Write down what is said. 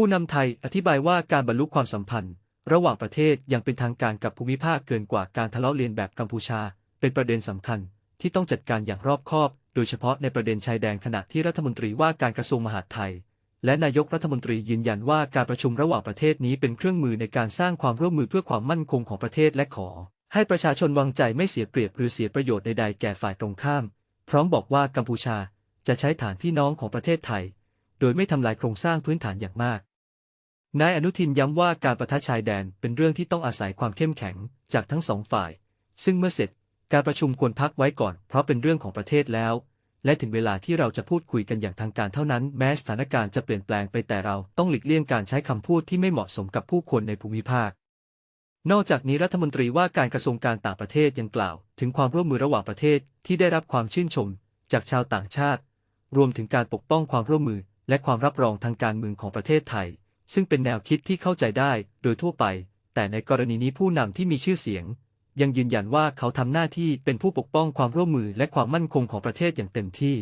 ผู้นำไทยอธิบายว่าการบรรลุความสัมพันธ์ ระหว่างประเทศยังเป็นทางการกับภูมิภาคเกินกว่าการทะเลาะเลียนแบบกัมพูชา เป็นประเด็นสำคัญ ที่ต้องจัดการอย่างรอบคอบ โดยเฉพาะในประเด็นชายแดนขณะที่รัฐมนตรีว่าการกระทรวงมหาดไทย และนายกรัฐมนตรียืนยันว่าการประชุมระหว่างประเทศนี้เป็นเครื่องมือในการสร้างความร่วมมือเพื่อความมั่นคงของประเทศและขอ ให้ประชาชนวางใจไม่เสียเปรียบหรือเสียประโยชน์ใดๆแก่ฝ่ายตรงข้าม พร้อมบอกว่ากัมพูชาจะใช้ฐานพี่น้องของประเทศไทย โดยไม่ทำลายโครงสร้างพื้นฐานอย่างมาก นายอนุทินย้ำว่าการประทะชายแดนเป็นเรื่องที่ต้องอาศัยความเข้มแข็งจากทั้งสองฝ่าย ซึ่งเมื่อเสร็จการประชุมควรพักไว้ก่อน เพราะเป็นเรื่องของประเทศแล้ว และถึงเวลาที่เราจะพูดคุยกันอย่างทางการเท่านั้น แม้สถานการณ์จะเปลี่ยนแปลงไปแต่เราต้องหลีกเลี่ยงการใช้คำพูดที่ไม่เหมาะสมกับผู้คนในภูมิภาค นอกจากนี้รัฐมนตรีว่าการกระทรวงการต่างประเทศยังกล่าว ถึงความร่วมมือระหว่างประเทศที่ได้รับความชื่นชม จากชาวต่างชาติ รวมถึงการปกป้องความร่วมมือ และความรับรองทางการเมืองของประเทศไทย ซึ่งเป็นแนวคิดที่เข้าใจได้โดยทั่วไป แต่ในกรณีนี้ผู้นำที่มีชื่อเสียง ยังยืนยันว่าเขาทำหน้าที่เป็นผู้ปกป้องความร่วมมือและความมั่นคงของประเทศอย่างเต็มที่